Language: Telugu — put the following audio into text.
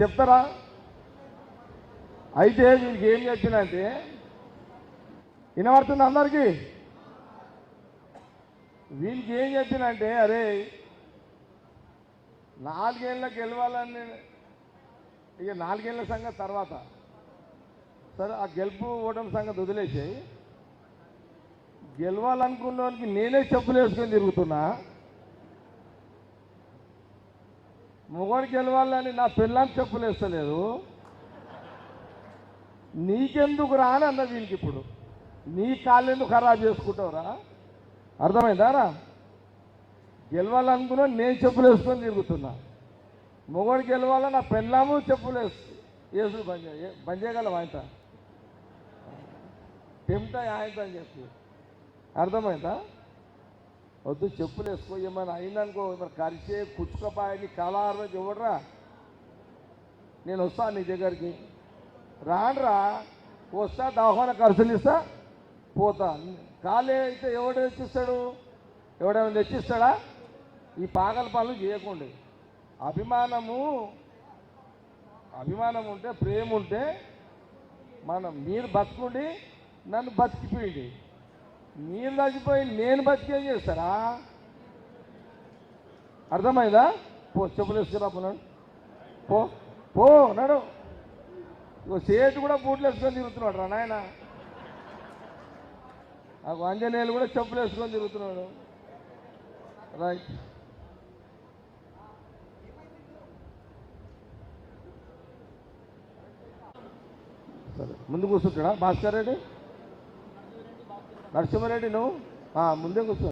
చెప్తారా? అయితే వీళ్ళకి ఏం చెప్పినంటే వినబడుతుంది అందరికీ? వీళ్ళకి ఏం చెప్పినంటే అరే నాలుగేళ్ళకి గెలవాలని ఇక నాలుగేళ్ళ సంగతి తర్వాత. సరే ఆ గెలుపు ఓటమి సంగతి వదిలేసాయి. వాళ్ళకి నేనే చెప్పులు వేసుకొని తిరుగుతున్నా. మొగోడు గెలవాలని నా పిల్లని చెప్పులు వేస్తలేదు నీకెందుకు రాని అన్న వీళ్ళకి ఇప్పుడు. నీ కాళ్ళెందుకు ఖరాబ్ చేసుకుంటావురా? అర్థమైందారా గెలవాలనుకున్నా నేను చెప్పులు వేసుకొని తిరుగుతున్నా. మొగోడు గెలవాల నా పెళ్ళాము చెప్పులు వేసు వేసుడు బంద్ బంద్ చేయగలం ఆయన టెంప్ట్ ఆయన అని చెప్పి. అర్థమైందా? వద్దు చెప్పులు వేసుకో ఏమైనా అయిందనుకో మరి కరిచే కుచ్చుకపాయని కలారో చూడరా నేను వస్తాను నీ దగ్గరికి. రానరా వస్తా దాహోన ఖర్చులు ఇస్తా పోతా. ఖాళీ అయితే ఎవడు తెచ్చిస్తాడు? ఎవడేమైనా తెచ్చిస్తాడా? ఈ పాగల పనులు చేయకండి. అభిమానము అభిమానం ఉంటే ప్రేమ ఉంటే మనం మీరు బతుకుండి నన్ను బతికిపోయింది మీరు చచ్చిపోయి నేను బతికే చేస్తారా? అర్థమైందా? పో చెప్పులు వేసుకురా పోనాడు పో పో నడు. ఇగో సేటు కూడా బూట్లు వేసుకొని తిరుగుతున్నాడు రా నాయన. నాకు అంజనేయులు కూడా చెప్పులు వేసుకొని తిరుగుతున్నాడు. రైట్. సరే ముందు కూర్చుంటాడా? భాస్కర్ రెడ్డి? నరసింహారెడ్డి నువ్వు? ముందే కూర్చో.